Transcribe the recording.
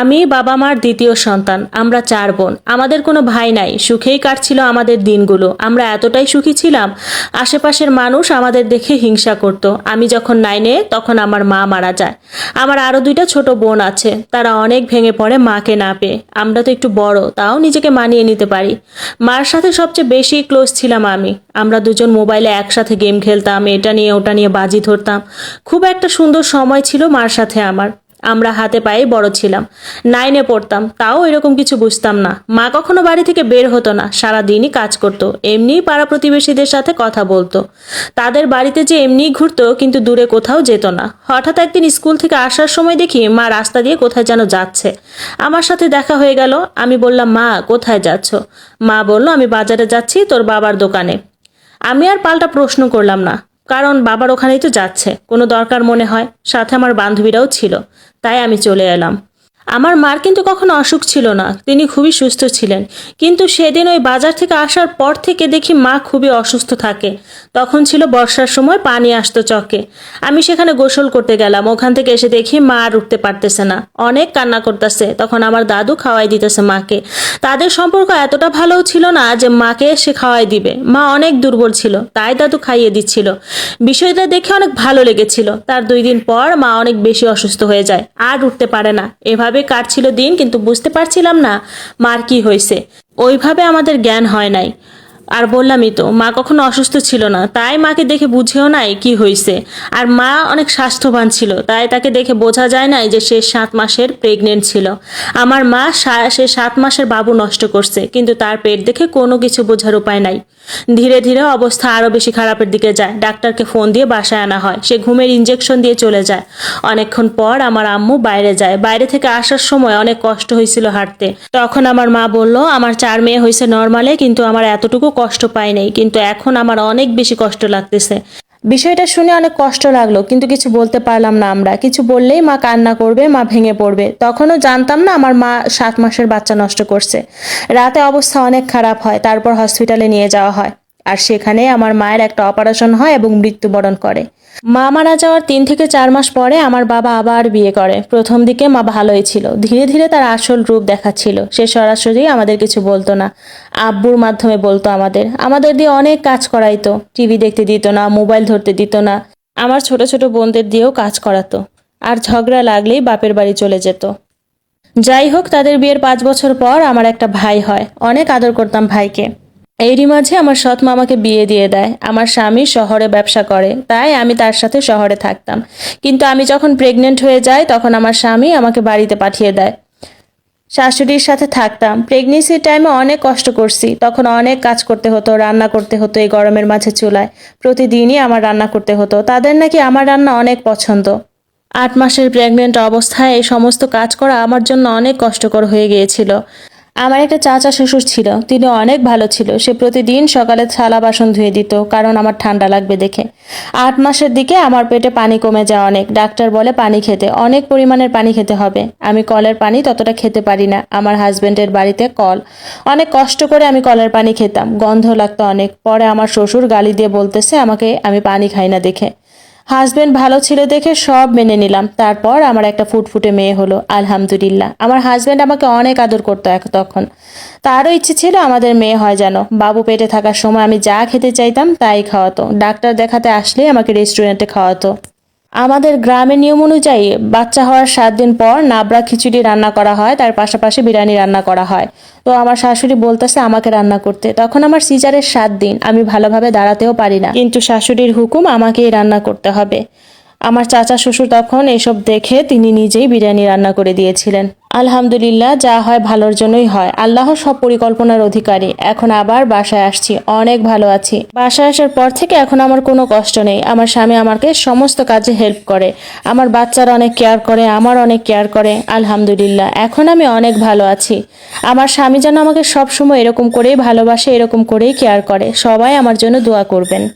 আমি, বাবা মার দ্বিতীয় সন্তান, আমরা চার বোন। আমাদের কোনো ভাই নাই, সুখেই কাটছিল আমাদের দিনগুলো। আমরা এতটাই সুখী ছিলাম, আশেপাশের মানুষ আমাদের দেখে হিংসা করত। আমি যখন নাইনে, তখন আমার মা মারা যায়। আমার আরও দুইটা ছোট বোন আছে, তারা অনেক ভেঙে পড়ে মাকে না পেয়ে। আমরা তো একটু বড়, তাও নিজেকে মানিয়ে নিতে পারি। মার সাথে সবচেয়ে বেশি ক্লোজ ছিলাম আমি। আমরা দুজন মোবাইলে একসাথে গেম খেলতাম, এটা নিয়ে ওটা নিয়ে বাজি ধরতাম। খুব একটা সুন্দর সময় ছিল মার সাথে আমার। আমরা হাতে পায়ে বড় ছিলাম। নাইনে পড়তাম, তাও এরকম কিছু বুঝতাম না। মা কখনো বাড়ি থেকে বের হতো না সারা দিনই কাজ করতো, এমনিই পাড়া প্রতিবেশীদের সাথে কথা বলতো। তাদের বাড়িতে যে এমনিই ঘুরতো, কিন্তু দূরে কোথাও যেত না। হঠাৎ একদিন স্কুল থেকে আসার সময় দেখি মা রাস্তা দিয়ে কোথায় যেন যাচ্ছে। আমার সাথে দেখা হয়ে গেল, আমি বললাম, মা, কোথায় যাচ্ছ? মা বলল, আমি বাজারে যাচ্ছি তোর বাবার দোকানে। আমি আর পাল্টা প্রশ্ন করলাম না, কারণ বাবার ওখানেই তো যাচ্ছে, কোনো দরকার মনে হয়। সাথে আমার বান্ধবীরাও ছিল। তাই আমি চলে এলাম। আমার মার কিন্তু কখনো অসুখ ছিল না, তিনি খুবই সুস্থ ছিলেন। কিন্তু সেদিন ওই বাজার থেকে আসার পর থেকে দেখি মা খুবই অসুস্থ থাকে। তখন ছিল বর্ষার সময়, পানি আসতো চকে। আমি সেখানে গোসল করতে গেলাম, ওখান থেকে এসে দেখি মা আর উঠতে পারতেছে না। অনেক কান্না করতেছে, তখন আমার দাদু খাওয়াই দিতেছে মাকে। তাদের সম্পর্ক এতটা ভালোও ছিল না যে মাকে সে খাওয়াই দিবে। মা অনেক দুর্বল ছিল, তাই দাদু খাইয়ে দিচ্ছিল। বিষয়টা দেখে অনেক ভালো লেগেছিল। তার দুই দিন পর মা অনেক বেশি অসুস্থ হয়ে যায়, আর উঠতে পারে না। এভাবে কাটছিল দিন কিন্তু বুঝতে পারছিলাম না মার কি হয়েছে। ওইভাবে আমাদের জ্ঞান হয় নাই। আর বললামই তো, মা কখনো অসুস্থ ছিল না, তাই মাকে দেখে বুঝেও নাই কি হয়েছে আর মা অনেক স্বাস্থ্যবান ছিল, তাই তাকে দেখে বোঝা যায় নাই যে সে সাত মাসের প্রেগনেন্ট ছিল। আমার মা সা- সাত মাসের বাবু নষ্ট করছে, কিন্তু তার পেট দেখে কোনো কিছু বোঝার উপায় নাই। ধীরে ধীরে অবস্থা আরও বেশি খারাপের দিকে যায়, ডাক্তারকে ফোন দিয়ে বাসায় আনা হয়, সে ঘুমের ইঞ্জেকশন দিয়ে চলে যায়। অনেকক্ষণ পর আমার আম্মু বাইরে যায়, বাইরে থেকে আসার সময় অনেক কষ্ট হয়েছিল হাঁটতে। তখন আমার মা বলল, আমার চার মেয়ে হয়েছে নর্মালে কিন্তু আমার এতটুকু কষ্ট পাই নাই, কিন্তু এখন আমার অনেক বেশি কষ্ট লাগতেছে। বিষয়টা শুনে অনেক কষ্ট লাগল, কিন্তু কিছু বলতে পারলাম না আমরা। কিছু বললেই মা কান্না করবে, মা ভেঙে পড়বে। তখনও জানতাম না আমার মা সাত মাসের বাচ্চা নষ্ট করছে। রাতে অবস্থা অনেক খারাপ হয়, তারপর হসপিটালে নিয়ে যাওয়া হয়। আর সেখানে আমার মায়ের একটা অপারেশন হয় এবং মৃত্যুবরণ করে। মা মারা যাওয়ার তিন থেকে চার মাস পরে আমার বাবা আবার বিয়ে করে। প্রথম দিকে মা ভালোই ছিল। ধীরে ধীরে তার আসল রূপ দেখাচ্ছিল। সে সরাসরি আমাদের কিছু বলতো না। আব্বুর মাধ্যমে বলতো আমাদের। আমাদের দিয়ে অনেক কাজ করাইতো। টিভি দেখতে দিত না, মোবাইল ধরতে দিত না। আমার ছোট ছোট বোনদের দিয়েও কাজ করাতো। আর ঝগড়া লাগলেই বাপের বাড়ি চলে যেত। যাই হোক, তাদের বিয়ের পাঁচ বছর পর আমার একটা ভাই হয়। অনেক আদর করতাম ভাইকে। এরই মাঝে আমার সৎ মামাকে বিয়ে দিয়ে দেয়। আমার স্বামী শহরে ব্যবসা করে, তাই আমি তার সাথে শহরে থাকতাম। কিন্তু আমি যখন প্রেগনেন্ট হয়ে যাই, তখন আমার স্বামী আমাকে বাড়িতে পাঠিয়ে দেয়। শাশুড়ির সাথে থাকতাম। প্রেগনেন্সির টাইমে অনেক কষ্ট করছি। তখন অনেক কাজ করতে হতো, রান্না করতে হতো এই গরমের মাঝে চুলায়। প্রতিদিনই আমার রান্না করতে হতো। তাদের নাকি আমার রান্না অনেক পছন্দ। আট মাসের প্রেগনেন্ট অবস্থায় এই সমস্ত কাজ করা আমার জন্য অনেক কষ্টকর হয়ে গিয়েছিল। আমার একটা চাচা শ্বশুর ছিল। তিনি অনেক ভালো ছিল। সে প্রতিদিন সকালে থালা বাসন ধুয়ে দিত, কারণ আমার ঠান্ডা লাগবে দেখে। আট মাসের দিকে আমার পেটে পানি কমে যায় অনেক। ডাক্তার বলে পানি খেতে, অনেক পরিমাণের পানি খেতে হবে। আমি কলের পানি ততটা খেতে পারি না। আমার হাজবেন্ডের বাড়িতে কল। অনেক কষ্ট করে আমি কলের পানি খেতাম। গন্ধ লাগতো অনেক। পরে আমার শ্বশুর গালি দিয়ে বলতেছে, আমাকে, আমি পানি খাই না দেখে। হাজবেন্ড ভালো ছিল দেখে সব মেনে নিলাম। তারপর আমার একটা ফুটফুটে মেয়ে হলো, আলহামদুলিল্লাহ। আমার হাজবেন্ড আমাকে অনেক আদর করতো এক- তখন। তারও ইচ্ছে ছিল আমাদের মেয়ে হয় যেন। বাবু পেটে থাকার সময় আমি যা খেতে চাইতাম তাই খাওয়াতো। ডাক্তার দেখাতে আসলেই আমাকে রেস্টুরেন্টে খাওয়াতো। আমাদের গ্রামে নিয়ম অনুযায়ী বাচ্চা হওয়ার সাত দিন পর নাবড়া খিচুড়ি রান্না করা হয়, তার পাশাপাশি বিরিয়ানি রান্না করা হয়। তো আমার শাশুড়ি বলতেছে আমাকে রান্না করতে। তখন আমার সিজারের সাত দিন, আমি ভালোভাবে দাঁড়াতেও পারি না। কিন্তু শাশুড়ির হুকুম আমাকেই রান্না করতে হবে। আমার চাচা শ্বশুর তখন এসব দেখে তিনি নিজেই বিরিয়ানি রান্না করে দিয়েছিলেন। আলহামদুলিল্লাহ, যা হয় ভালোর জন্যই হয়। আল্লাহ সব পরিকল্পনার অধিকারী। এখন আবার বাসায় আসছি। অনেক ভালো আছি। বাসায় আসার পর থেকে এখন আমার কোনো কষ্ট নেই। আমার স্বামী আমাকে সমস্ত কাজে হেল্প করে। আমার বাচ্চারা অনেক কেয়ার করে, আমার অনেক কেয়ার করে। আলহামদুলিল্লাহ, এখন আমি অনেক ভালো আছি। আমার স্বামী যেন আমাকে সবসময় এরকম করেই ভালোবাসে, এরকম করেই কেয়ার করে। সবাই আমার জন্য দোয়া করবেন।